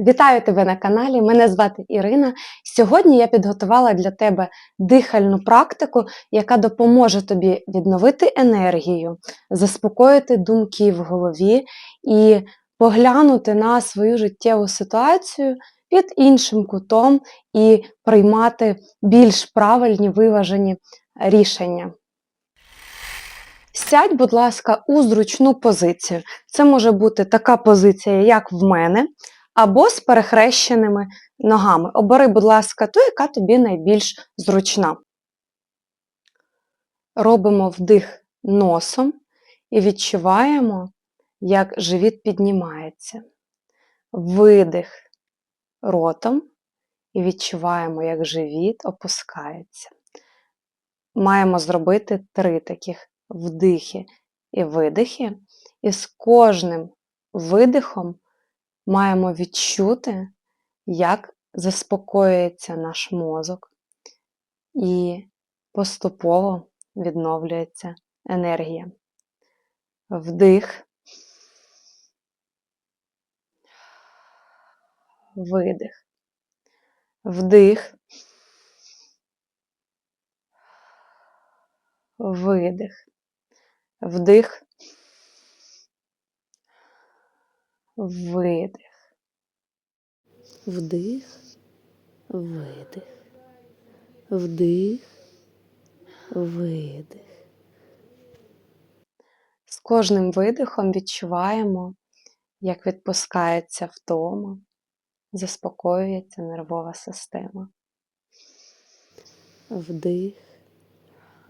Вітаю тебе на каналі. Мене звати Ірина. Сьогодні я підготувала для тебе дихальну практику, яка допоможе тобі відновити енергію, заспокоїти думки в голові і поглянути на свою життєву ситуацію під іншим кутом і приймати більш правильні виважені рішення. Сядь, будь ласка, у зручну позицію. Це може бути така позиція, як в мене, або з перехрещеними ногами. Обери, будь ласка, ту, яка тобі найбільш зручна. Робимо вдих носом і відчуваємо, як живіт піднімається. Видих ротом і відчуваємо, як живіт опускається. Маємо зробити три таких вдихи і видихи, і з кожним видихом маємо відчути, як заспокоюється наш мозок і поступово відновлюється енергія. Вдих, видих, вдих, видих, вдих, видих. Вдих, видих, вдих, видих. З кожним видихом відчуваємо, як відпускається втома, заспокоюється нервова система. Вдих,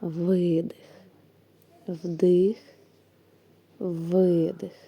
видих, вдих, видих,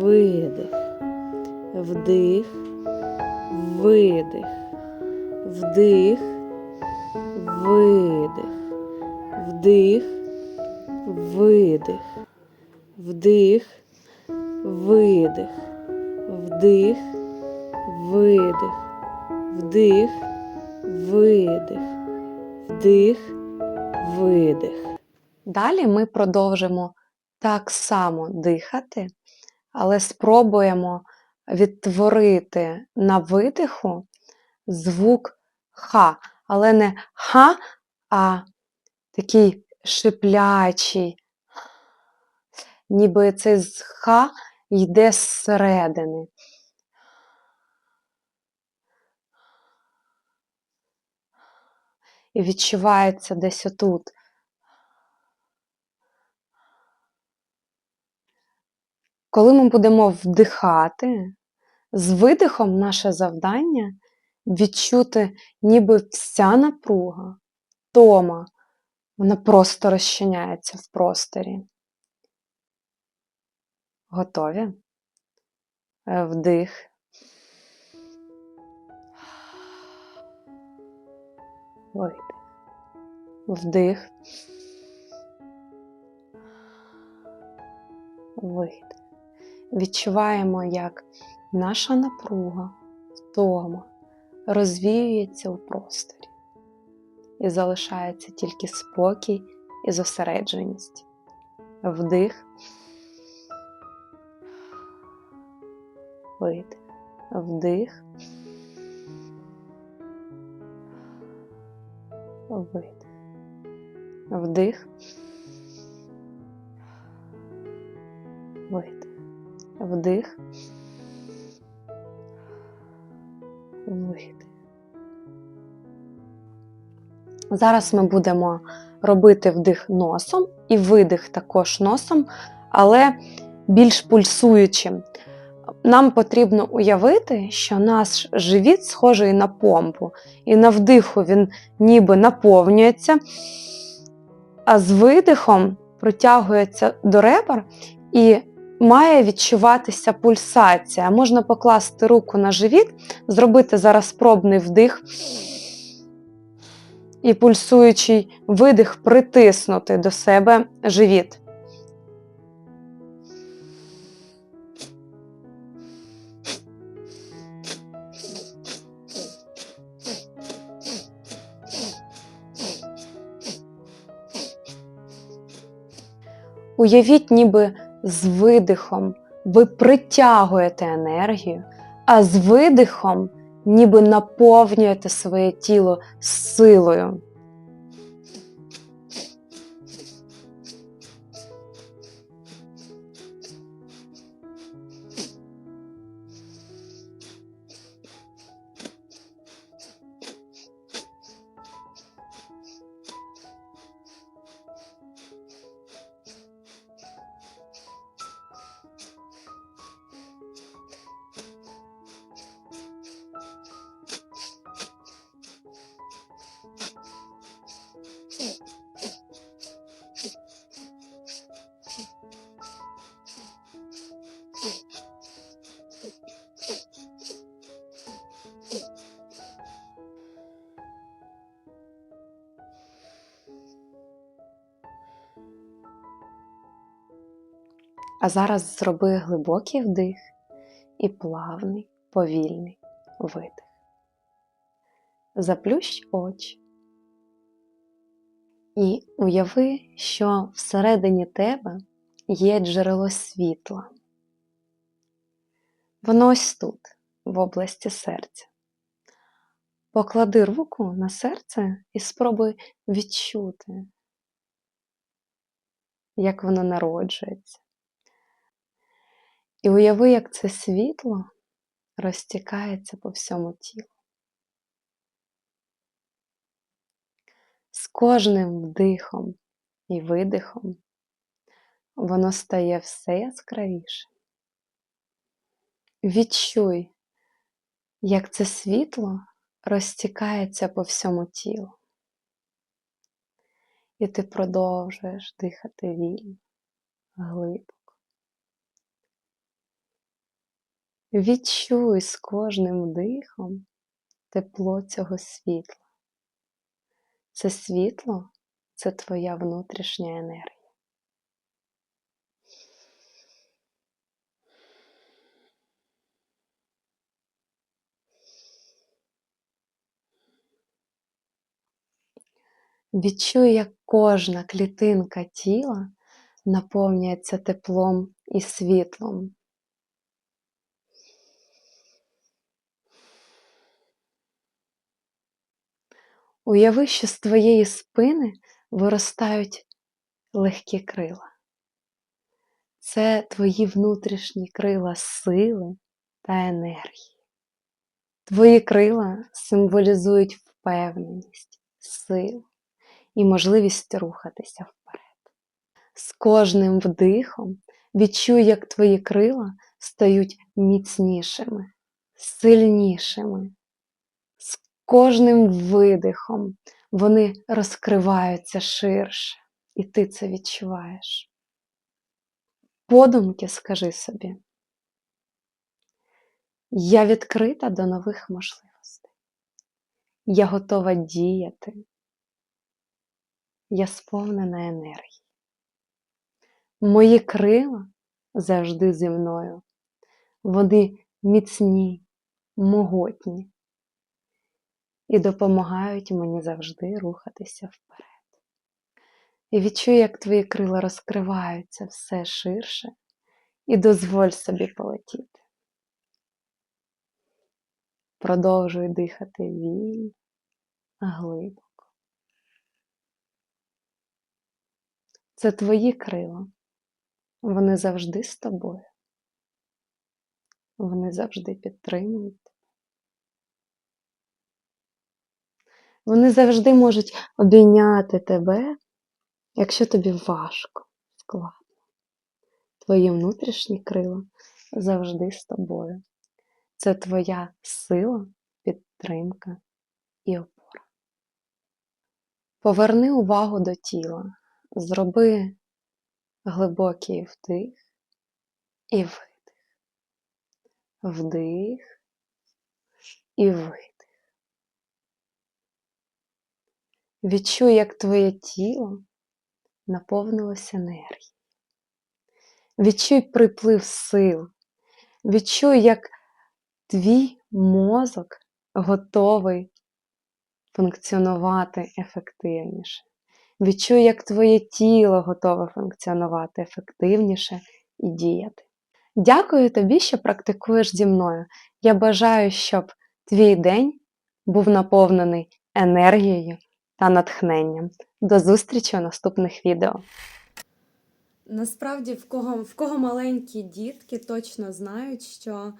видих, вдих, видих, вдих, видих, вдих, видих, вдих, видих, вдих, видих, вдих, видих, вдих, видих. Далі ми продовжимо так само дихати, але спробуємо відтворити на видиху звук ха, але не ха, а такий шиплячий, ніби цей з ха йде зсередини. І відчувається десь отут. Коли ми будемо вдихати, з видихом наше завдання відчути, ніби вся напруга, тома, вона просто розчиняється в просторі. Готові? Е, Вдих. Видих. Вдих. Видих. Відчуваємо, як наша напруга, втома розвіюється у просторі і залишається тільки спокій і зосередженість. Вдих. Видих. Вдих. Видих. Вдих. Видих. Вдих. Видих. Зараз ми будемо робити вдих носом і видих також носом, але більш пульсуючим. Нам потрібно уявити, що наш живіт схожий на помпу, і на вдиху він ніби наповнюється, а з видихом протягується до ребер і має відчуватися пульсація. Можна покласти руку на живіт, зробити зараз пробний вдих і пульсуючий видих притиснути до себе живіт. Уявіть, ніби з видихом ви притягуєте енергію, а з видихом ніби наповнюєте своє тіло силою. А зараз зроби глибокий вдих і плавний, повільний видих. Заплющ очі і уяви, що всередині тебе є джерело світла. Воно ось тут, в області серця. Поклади руку на серце і спробуй відчути, як воно народжується. І уяви, як це світло розтікається по всьому тілу. З кожним вдихом і видихом воно стає все яскравіше. Відчуй, як це світло розтікається по всьому тілу. І ти продовжуєш дихати вільно, глибоко. Відчуй з кожним вдихом тепло цього світла. Це світло це твоя внутрішня енергія. Відчуй, як кожна клітинка тіла наповнюється теплом і світлом. Уяви, що з твоєї спини виростають легкі крила. Це твої внутрішні крила сили та енергії. Твої крила символізують впевненість, силу і можливість рухатися вперед. З кожним вдихом відчуй, як твої крила стають міцнішими, сильнішими. Кожним видихом вони розкриваються ширше, і ти це відчуваєш. Подумки скажи собі, я відкрита до нових можливостей. Я готова діяти. Я сповнена енергії. Мої крила завжди зі мною. Вони міцні, могутні і допомагають мені завжди рухатися вперед. І відчуй, як твої крила розкриваються все ширше, і дозволь собі полетіти. Продовжуй дихати вільно, глибоко. Це твої крила. Вони завжди з тобою. Вони завжди підтримують Вони завжди можуть обійняти тебе, якщо тобі важко, складно. Твої внутрішні крила завжди з тобою. Це твоя сила, підтримка і опора. Поверни увагу до тіла, зроби глибокий вдих і видих. Вдих і видих. Відчуй, як твоє тіло наповнилося енергією. Відчуй приплив сил. Відчуй, як твій мозок готовий функціонувати ефективніше. Відчуй, як твоє тіло готове функціонувати ефективніше і діяти. Дякую тобі, що практикуєш зі мною. Я бажаю, щоб твій день був наповнений енергією та натхненням. До зустрічі у наступних відео. Насправді, в кого, в кого маленькі дітки точно знають, що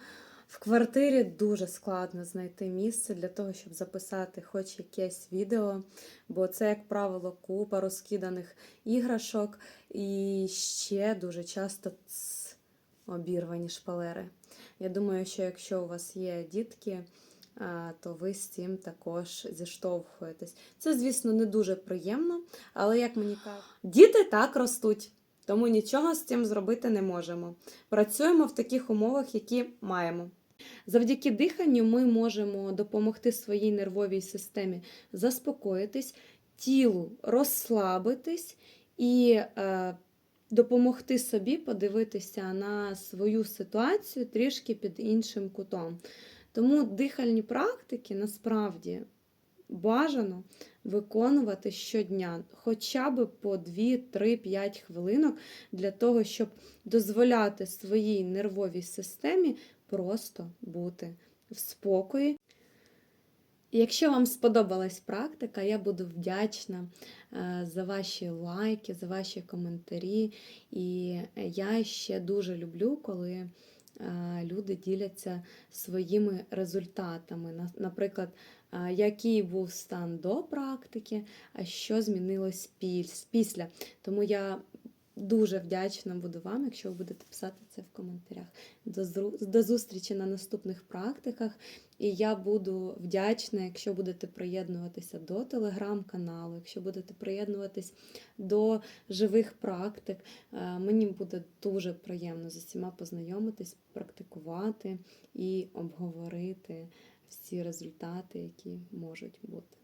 в квартирі дуже складно знайти місце для того, щоб записати хоч якесь відео, бо це, як правило, купа розкиданих іграшок і ще дуже часто обірвані шпалери. Я думаю, що якщо у вас є дітки, то ви з цим також зіштовхуєтесь. Це, звісно, не дуже приємно, але як мені кажуть, діти так ростуть. Тому нічого з цим зробити не можемо. Працюємо в таких умовах, які маємо. Завдяки диханню ми можемо допомогти своїй нервовій системі заспокоїтись, тілу розслабитись і е, допомогти собі подивитися на свою ситуацію трішки під іншим кутом. Тому дихальні практики насправді бажано виконувати щодня, хоча б по 2-3-5 хвилинок для того, щоб дозволяти своїй нервовій системі просто бути в спокої. Якщо вам сподобалась практика, я буду вдячна е, за ваші лайки, за ваші коментарі. І я ще дуже люблю, коли люди діляться своїми результатами. На- Наприклад, який був стан до практики, а що змінилось піс- після. Тому я дуже вдячна буду вам, якщо ви будете писати це в коментарях. До, до зустрічі на наступних практиках. І я буду вдячна, якщо будете приєднуватися до телеграм-каналу, якщо будете приєднуватись до живих практик. Е, Мені буде дуже приємно з усіма познайомитись, практикувати і обговорити всі результати, які можуть бути.